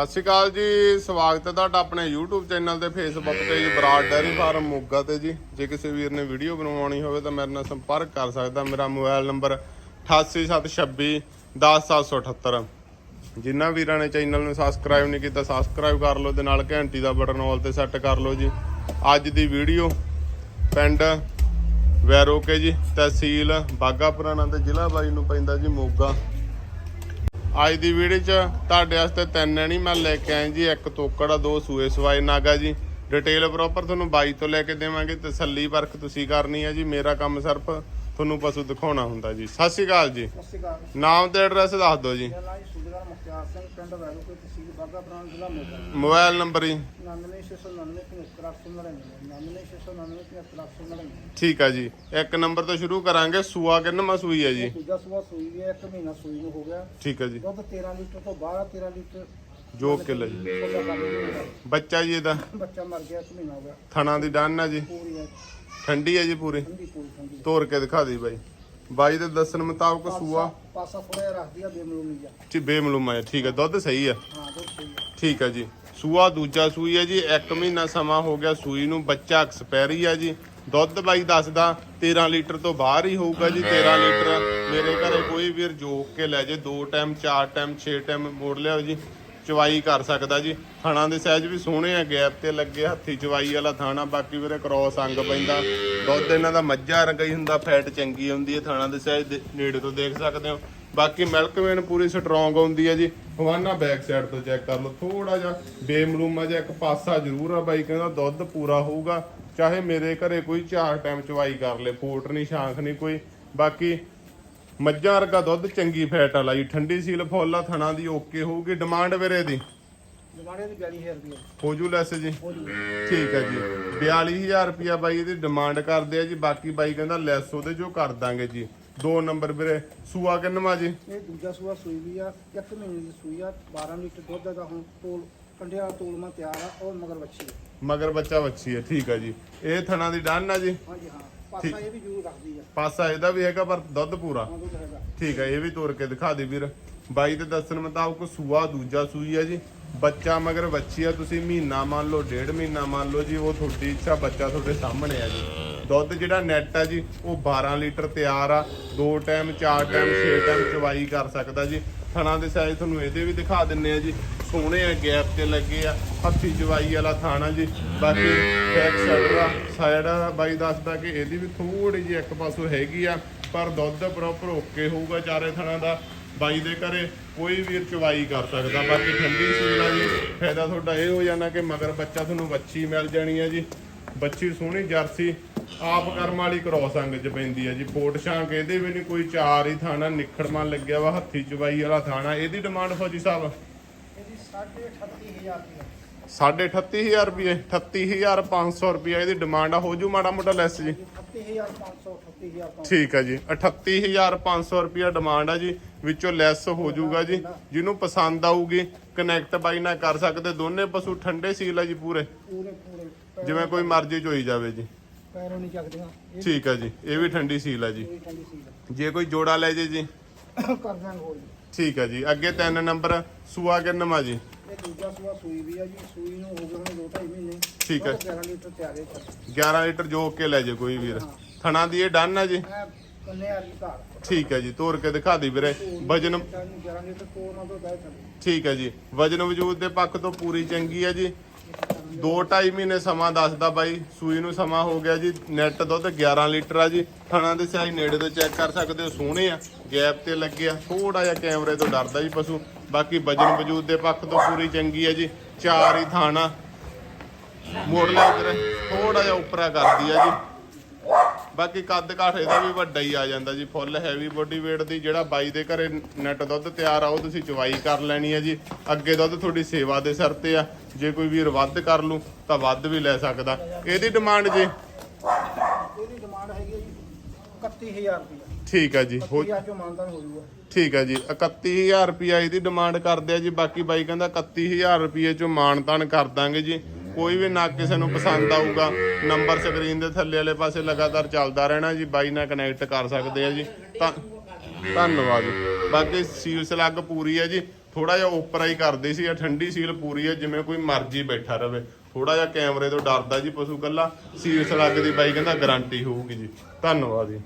ਸਤਿ ਸ਼੍ਰੀ ਅਕਾਲ ਜੀ, ਸਵਾਗਤ ਹੈ ਤੁਹਾਡਾ ਆਪਣੇ YouTube ਚੈਨਲ ਤੇ, Facebook ਪੇਜ ਬਰਾਡ ਡੈਰੀ ਫਾਰਮ ਮੋਗਾ ਤੇ ਜੀ। ਜੇ ਕਿਸੇ ਵੀਰ ਨੇ ਵੀਡੀਓ ਬਣਵਾਉਣੀ ਹੋਵੇ ਤਾਂ ਮੇਰੇ ਨਾਲ ਸੰਪਰਕ ਕਰ ਸਕਦਾ। ਮੇਰਾ ਮੋਬਾਈਲ ਨੰਬਰ 8876 10778 ਜਿਨ੍ਹਾਂ ਵੀਰਾਂ ਨੇ ਚੈਨਲ ਨੂੰ ਸਬਸਕ੍ਰਾਈਬ ਨਹੀਂ ਕੀਤਾ ਸਬਸਕ੍ਰਾਈਬ ਕਰ ਲਓ ਤੇ ਨਾਲ ਘੰਟੀ ਦਾ ਬਟਨ ਆਲ ਤੇ ਸੈੱਟ ਕਰ ਲਓ ਜੀ। ਅੱਜ ਦੀ ਵੀਡੀਓ ਪਿੰਡ ਵੈਰੋਕੇ ਜੀ, ਤਹਿਸੀਲ ਬਾਗਾ ਪੁਰਾਣਾ ਤੇ ਜ਼ਿਲ੍ਹਾ ਬਾਈ ਨੂੰ ਪੈਂਦਾ ਜੀ, ਮੋਗਾ। ਅੱਜ ਦੀ ਵੀਡੀਓ 'ਚ ਤੁਹਾਡੇ ਵਾਸਤੇ ਤਿੰਨ ਨਹੀਂ ਮੈਂ ਲੈ ਕੇ ਆਇਆ ਜੀ, ਇੱਕ ਤੋਕੜ ਆ ਦੋ ਸੂਏ ਸਵਾਏ ਨਾਗਾ ਜੀ। ਡਿਟੇਲ ਪ੍ਰੋਪਰ ਤੁਹਾਨੂੰ ਬਾਈ ਤੋਂ ਲੈ ਕੇ ਦੇਵਾਂਗੇ ਤਸੱਲੀ ਵਰਕ ਤੁਸੀਂ ਕਰਨੀ ਹੈ ਜੀ, ਮੇਰਾ ਕੰਮ ਸਿਰਫ ਤੁਹਾਨੂੰ ਪਸ਼ੂ ਦਿਖਾਉਣਾ ਹੁੰਦਾ ਜੀ। ਸਤਿ ਸ਼੍ਰੀ ਅਕਾਲ ਜੀ। ਸਤਿ ਸ਼੍ਰੀ ਅਕਾਲ ਨਾਮ ਤੇ ਐਡਰੈਸ ਦੱਸ ਦਿਓ ਜੀ। ਮੇਰਾ ਨਾਮ ਜੀ ਸੂਬੇਦਾਰ ਮੁਖਤਿਆਰ ਸਿੰਘ ਪਿੰਡ ਵੈਰੋ ਕੋਈ ਤਹਿਸੀਲ ਬਾਗਾ ਪ੍ਰਾਂਤ ਜ਼ਿਲ੍ਹਾ ਮੋਗਾ। ਮੋਬਾਈਲ ਨੰਬਰ ਜੀ। 9699 ਠੀਕ ਆ ਜੀ। ਇੱਕ ਨੰਬਰ ਤੋਂ ਸ਼ੁਰੂ ਕਰਾਂਗੇ। ਸੂਆ ਕਿੰਨਵਾਂ ਸੂਈ ਹੈ ਜੀ? ਦੂਜਾ ਸੂਆ ਸੂਈ ਵੀ ਹੈ ਇੱਕ ਮਹੀਨਾ ਸੂਈ ਨੂੰ ਹੋ ਗਿਆ। ਠੀਕ ਹੈ ਜੀ। ਦੁੱਧ 13 ਲੀਟਰ ਤੋਂ ਬਾਹਰ 13 ਲੀਟਰ ਜੋ ਕਿੱਲਾ ਜੀ। ਬੱਚਾ ਜੀ ਇਹਦਾ? ਬੱਚਾ ਮਰ ਗਿਆ ਇੱਕ ਮਹੀਨਾ ਹੋ ਗਿਆ। ਥਣਾ ਦੀ ਡੰਨ ਹੈ ਜੀ। ਪੂਰੀ ਹੈ। ਠੰਡੀ ਹੈ ਜੀ ਪੂਰੀ। ਠੰਡੀ ਪੂਰੀ ਠੰਡੀ ਤੋੜ ਕੇ ਦਿਖਾ ਦੀ ਬਾਈ। ਬਾਈ ਦੇ ਦੱਸਣ ਮੁਤਾਬਕ ਸੂਆ। ਪਾਸਾ- ਥੋੜਾ ਜਿਹਾ ਰੱਖਦੀ ਆ ਬੇਮਲੂਮੀ ਜਿਹਾ। ਚ ਬੇਮਲੂਮਾ ਹੈ ਠੀਕ ਹੈ। ਦੁੱਧ ਸਹੀ ਹੈ। ਹਾਂ ਦੁੱਧ ਸਹੀ ਹੈ। ਠੀਕ ਹੈ ਜੀ। ਸੂਆ ਦੂਜਾ ਸੂਈ ਹੈ ਜੀ। 1 ਮਹੀਨਾ ਸਮਾਂ ਹੋ ਗਿਆ ਸੂਈ ਨੂੰ। ਬੱਚਾ ਐਕਸਪਾਇਰੀ ਹੈ ਜੀ। ਦੁੱਧ ਬਾਈ ਦੱਸਦਾ 13 ਲੀਟਰ ਤੋਂ ਬਾਹਰ ਹੀ ਹੋਊਗਾ ਜੀ 13 ਲੀਟਰ। ਮੇਰੇ ਘਰੇ ਕੋਈ ਵੀਰ ਜੋਕ ਕੇ ਲੈ ਜੇ ਦੋ ਟਾਈਮ ਚਾਰ ਟਾਈਮ 6 ਟਾਈਮ ਮੋੜ ਲਿਆਓ ਜੀ। ਚਵਾਈ ਕਰ ਸਕਦਾ ਜੀ। ਥਾਣਾ ਦੇ ਸਾਈਜ਼ ਵੀ ਸੋਹਣੇ ਆ, ਗੈਪ ਤੇ ਲੱਗੇ ਹੱਥੀ ਚਵਾਈ ਵਾਲਾ ਥਾਣਾ, ਬਾਕੀ ਵੀਰੇ ਕ੍ਰੋਸ ਅੰਗ ਪੈਂਦਾ। ਦੁੱਧ ਇਹਨਾਂ ਦਾ ਮੱਝਾ ਵਰਗਾ ਹੀ ਹੁੰਦਾ ਫੈਟ ਚੰਗੀ ਹੁੰਦੀ ਹੈ, ਥਾਣਾ ਦੇ ਸਾਈਜ਼ ਨੇੜੇ ਤੋਂ ਦੇਖ ਸਕਦੇ ਹੋ। ਬਾਕੀ ਮਿਲਕ ਵੇਨ ਪੂਰੀ ਸਟਰੋਂਗ ਹੁੰਦੀ ਹੈ ਜੀ। ਹਵਾਨਾ ਬੈਕ ਸਾਈਡ ਤੋਂ ਚੈੱਕ ਕਰ ਲਓ ਥੋੜਾ ਜਿਹਾ ਬੇਮਲੂਮਾ ਜਿਹਾ ਇੱਕ ਪਾਸਾ ਜ਼ਰੂਰ ਆ ਬਾਈ, ਕਹਿੰਦਾ ਦੁੱਧ ਪੂਰਾ ਹੋਊਗਾ। ਚਾਹੇ ਮੇਰੇ ਘਰੇ ਕੋਈ ਚਾਰ ਟਾਈਮ ਚਵਾਈ ਕਰ ਲੇ, ਫੋਟ ਨਹੀਂ ਸ਼ਾਂਖ ਨਹੀਂ ਕੋਈ। ਬਾਕੀ ਮੱਝਾਂ ਵਰਗਾ ਦੁੱਧ ਚੰਗੀ ਫੈਟ ਵਾਲਾ ਜੀ ਠੰਡੀ ਸੀਲ ਫੁੱਲਾ ਥਣਾ ਦੀ ਓਕੇ ਹੋਊਗੀ। ਡਿਮਾਂਡ ਵੀਰੇ ਦੀ? ਜਮਾੜੇ ਦੀ 42000 ਰੁਪਏ ਹੋ ਜੂ ਲੈਸ ਜੀ? ਹੋ ਠੀਕ ਹੈ ਜੀ। 42000 ਰੁਪਿਆ ਬਾਈ ਇਹਦੀ ਡਿਮਾਂਡ ਕਰਦੇ ਆ ਜੀ ਬਾਕੀ ਬਾਈ ਕਹਿੰਦਾ ਲੈਸ ਉਹਦੇ ਜੋ ਕਰ ਦਾਂਗੇ ਜੀ। ਦੋ ਨੰਬਰ ਵੀਰੇ ਸੂਆ ਕਿੰਨਵਾ ਜੀ? ਇਹ ਦੂਜਾ ਸੂਆ ਸੂਈ ਵੀ ਆ ਇੱਕ ਮਹੀਨੇ ਦੀ ਸੂਈ ਆ 12 ਲੀਟਰ ਦੁੱਧ ਦਾ ਹੁਣ ਤੋਲ ਕੰਡਿਆ ਤੋਲਮਾ ਤਿਆਰ ਆ ਔਰ ਮਗਰ ਬੱਚੀ ਆ। ਮਗਰ ਬੱਚਾ ਵੱਛੀ ਹੈ ਠੀਕ ਹੈ ਜੀ। ਇਹ ਥਣਾ ਦੀ ਡਨ ਆ ਜੀ? ਹਾਂਜੀ ਹਾਂ। ਪਾਸਾ ਇਹ ਵੀ ਜ਼ਰੂਰ ਰੱਖਦੀ ਆ। ਪਾਸਾ ਇਹਦਾ ਵੀ ਹੈਗਾ ਪਰ ਦੁੱਧ ਪੂਰਾ। ਹਾਂ ਦੁੱਧ ਹੈਗਾ। ਠੀਕ ਹੈ ਇਹ ਵੀ ਤੋੜ ਕੇ ਦਿਖਾ ਦੇ ਵੀਰ। ਬਾਈ ਦੇ ਦੱਸਣ ਮੁਤਾਬਕ ਸੂਆ ਦੂਜਾ ਸੂਈ ਹੈ ਜੀ। ਬੱਚਾ ਮਗਰ ਬੱਚੀ ਆ ਤੁਸੀਂ ਮਹੀਨਾ ਮੰਨ ਲਓ ਡੇਢ ਮਹੀਨਾ ਮੰਨ ਲਓ ਜੀ ਉਹ ਤੁਹਾਡੀ ਇੱਛਾ ਬੱਚਾ ਤੁਹਾਡੇ ਸਾਹਮਣੇ ਆ ਜੀ। ਦੁੱਧ ਜਿਹੜਾ ਨੈਟ ਆ ਜੀ ਉਹ 12 ਲੀਟਰ ਤਿਆਰ ਆ। ਦੋ ਟਾਈਮ ਚਾਰ ਟਾਈਮ ਛੇ ਟਾਈਮ ਚਵਾਈ ਕਰ ਸਕਦਾ ਜੀ। ਥਣਾ ਦੇ ਸਾਈਜ਼ ਤੁਹਾਨੂੰ ਇਹਦੇ ਵੀ ਦਿਖਾ ਦਿੰਨੇ ਆ ਜੀ। ਸੋਹਣੇ ਆ, ਗੈਪ ਤੇ ਲੱਗੇ ਆ। ਹੱਥੀ ਚਵਾਈ ਵਾਲਾ ਥਾਣਾ ਜੀ। ਬਾਕੀ ਬੈਕ ਸਾਈਡ ਦਾ ਸਾਈਡ ਬਾਈ ਦੱਸਦਾ ਕਿ ਇਹਦੀ ਵੀ ਥੋੜੀ ਜਿਹੀ ਇੱਕ ਪਾਸੋਂ ਹੈਗੀ ਆ, ਪਰ ਦੁੱਧ ਪ੍ਰੋਪਰ ਓਕੇ ਹੋਊਗਾ ਚਾਰੇ ਥਣਾ ਦਾ। ਬਾਈ ਦੇ ਘਰੇ ਕੋਈ ਵੀ ਚਵਾਈ ਕਰ ਸਕਦਾ। ਬਾਕੀ ਠੰਡੀ ਸੀਲ ਜੀ। ਫਾਇਦਾ ਤੁਹਾਡਾ ਇਹ ਹੋ ਜਾਣਾ ਕਿ ਮਗਰ ਬੱਚਾ ਤੁਹਾਨੂੰ ਬੱਚੀ ਮਿਲ ਜਾਣੀ ਹੈ ਜੀ। ਬੱਚੀ ਸੋਹਣੀ ਜਰਸੀ। ਆਪ ਕਰਮ ਵਾਲੀ ਕ੍ਰੋਸ ਅੰਗ ਚ ਪੈਂਦੀ ਹੈ ਜੀ। ਪੋਟ ਸ਼ਾਂਕ ਇਹਦੇ ਵੀ ਨਹੀਂ ਕੋਈ ਚਾਰ ਹੀ ਥਾਣਾ ਨਿਖੜਮਾ ਲੱਗਿਆ ਵਾ ਹੱਥੀ ਚਵਾਈ ਵਾਲਾ ਥਾਣਾ। ਇਹਦੀ ਡਿਮਾਂਡ ਫੌਜੀ ਸਾਹਿਬ? ਇਹਦੀ 38500 ਰੁਪਏ। 38500 ਰੁਪਏ 38500 ਰੁਪਏ ਇਹਦੀ ਡਿਮਾਂਡ ਆ। ਹੋ ਜੂ ਮਾੜਾ ਮੋਟਾ ਲੈਸ ਜੀ। 38500 38500 ਠੀਕ ਹੈ ਜੀ। 38500 ਰੁਪਿਆ ਡਿਮਾਂਡ ਆ ਜੀ। ਵਿੱਚੋਂ ਲੈਸ ਹੋ ਜਾਊਗਾ ਜੀ। ਜਿਹਨੂੰ ਪਸੰਦ ਆਊਗੀ ਕਨੈਕਟ ਬਾਈ ਨਾਲ ਕਰ ਸਕਦੇ। ਦੋਨੇ ਪਸ਼ੂ ਠੰਡੇ ਸੀਲ ਆ ਜੀ ਪੂਰੇ ਪੂਰੇ। ਪੂਰੇ ਪੈਰ- ਜਿਵੇਂ ਕੋਈ ਮਰਜ਼ੀ ਚੋਈ ਜਾਵੇ ਜੀ। ਪੈਰੋਂ ਨਹੀਂ ਚੱਕਦੀਆਂ। ਇਹ ਠੀਕ ਆ ਜੀ ਇਹ ਵੀ ਠੰਡੀ ਸੀਲ ਆ ਜੀ। ਠੰਡੀ ਜੇ ਕੋਈ ਜੋੜਾ ਲੈ ਜੇ ਜੀ। ਕਰ ਦਾਂਗੇ ਹੋਰ। ਜੀ। ਠੀਕ ਆ ਜੀ ਅੱਗੇ ਤਿੰਨ ਨੰਬਰ ਸੂਆ ਕਿੰਨਵਾ ਜੀ? ਇਹ ਦੂਜਾ ਸੂਆ ਸੂਈ ਵੀ ਆ ਜੀ ਸੂਈ ਨੂੰ ਹੋ ਗਏ ਹੁਣ ਦੋ ਢਾਈ ਮਹੀਨੇ। ਠੀਕ ਹੈ। ਦੁੱਧ 11 ਲੀਟਰ ਤਿਆਰ ਹੈ ਸਰ 11 ਲੀਟਰ ਜੋਕ ਕੇ ਲੈ ਜੇ ਕੋਈ ਵੀਰ। ਥਣਾ ਦੀ ਇਹ ਡਨ ਆ ਜੀ? ਮੈਂ ਕੰਨੇ ਆ ਜੀ ਘਰ ਠੀਕ ਹੈ ਜੀ ਤੋੜ ਕੇ ਦਿਖਾ ਦੀ ਵੀਰੇ। ਵਜਨ 11 ਲੀਟਰ ਤੋਂ ਨਾ ਤੋਂ ਬਹਿ ਚੱਲੇ ਠੀਕ ਹੈ ਜੀ ਵਜਨ ਵਜੂਦ ਦੇ ਪੱਖ ਤੋਂ ਪੂਰੀ ਚੰਗੀ ਹੈ ਜੀ। ਦੋ ਢਾਈ ਮਹੀਨੇ ਸਮਾਂ ਦੱਸਦਾ ਬਾਈ, ਸੂਈ ਨੂੰ ਸਮਾਂ ਹੋ ਗਿਆ ਜੀ ਨੈਟ ਦੁੱਧ 11 ਲੀਟਰ ਆ ਜੀ। ਥਣਾ ਦੇ ਸਾਈ ਨੇੜੇ ਤੋਂ ਚੈੱਕ ਕਰ ਸਕਦੇ ਹੋ, ਸੋਹਣੇ ਆ ਗੈਪ ਤੇ ਲੱਗੇ ਆ ਥੋੜਾ ਜਿਹਾ ਕੈਮਰੇ ਤੋਂ ਡਰਦਾ ਜੀ ਪਸ਼ੂ। ਬਾਕੀ ਵਜਨ ਵਜੂਦ ਦੇ ਪੱਖ ਤੋਂ ਪੂਰੀ ਚੰਗੀ ਆ ਜੀ, ਚਾਰ ਹੀ ਥਾਣਾ। ਮੋੜ ਲਿਆ ਵੀਰੇ ਥੋੜਾ ਜਿਹਾ ਉੱਪਰਾ ਕਰਦੀ ਆ ਜੀ। ਬਾਕੀ ਕੱਦ ਕਾਠ ਇਹਦਾ ਵੀ ਵੱਡਾ ਹੀ ਆ ਜਾਂਦਾ ਜੀ ਫੁੱਲ ਹੈਵੀ ਬੋਡੀ weight ਦੀ ਜਿਹੜਾ ਬਾਈ ਦੇ ਘਰੇ ਨੈਟ ਦੁੱਧ ਤਿਆਰ ਆ ਉਹ ਤੁਸੀਂ ਚਵਾਈ ਕਰ ਲੈਣੀ ਹੈ ਜੀ। ਅੱਗੇ ਦੁੱਧ ਤੁਹਾਡੀ ਸੇਵਾ ਦੇ ਸਿਰ ਤੇ ਆ ਜੇ ਕੋਈ ਵੀਰ ਵੱਧ ਕਰ ਲੂ ਤਾਂ ਵੱਧ ਵੀ ਲੈ ਸਕਦਾ। ਇਹਦੀ ਡਿਮਾਂਡ ਜੀ? ਇਹਦੀ ਡਿਮਾਂਡ ਹੈਗੀ ਹੈ ਜੀ 31000 ਰੁਪਏ ਠੀਕ ਹੈ ਜੀ ਹੋ 31000 ਚੋਂ ਮਾਨਦਾਨ ਹੋ ਜਾਊਗਾ ਠੀਕ ਹੈ ਜੀ 31000 ਰੁਪਿਆ ਇਹਦੀ ਡਿਮਾਂਡ ਕਰਦੇ ਆ ਜੀ ਬਾਕੀ ਬਾਈ ਕਹਿੰਦਾ 31000 ਰੁਪਏ ਚੋਂ ਮਾਨਤਾਨ ਕਰ ਦਾਂਗੇ ਜੀ। ਕੋਈ ਵੀ ਨਾ ਕਿਸੇ ਨੂੰ ਪਸੰਦ ਆਊਗਾ, ਨੰਬਰ ਸਕਰੀਨ ਦੇ ਥੱਲੇ ਵਾਲੇ ਪਾਸੇ ਲਗਾਤਾਰ ਚੱਲਦਾ ਰਹਿਣਾ ਜੀ, ਬਾਈ ਨਾਲ ਕਨੈਕਟ ਕਰ ਸਕਦੇ ਆ ਜੀ। ਤਾਂ ਧੰਨਵਾਦ। ਬਾਕੀ ਸੀਲ ਸਲੱਗ ਪੂਰੀ ਹੈ ਜੀ ਥੋੜਾ ਜਿਹਾ ਉੱਪਰ ਹੀ ਕਰਦੀ ਸੀ ਆ ਠੰਡੀ ਸੀਲ ਪੂਰੀ ਹੈ, ਜਿਵੇਂ ਕੋਈ ਮਰਜ਼ੀ ਬੈਠਾ ਰਵੇ। ਥੋੜਾ ਜਿਹਾ ਕੈਮਰੇ ਤੋਂ ਡਰਦਾ ਜੀ ਪਸ਼ੂ ਕੱਲਾ ਸਲੱਗ ਦੀ ਬਾਈ ਕਹਿੰਦਾ ਗਾਰੰਟੀ ਹੋਊਗੀ ਜੀ। ਧੰਨਵਾਦ ਜੀ।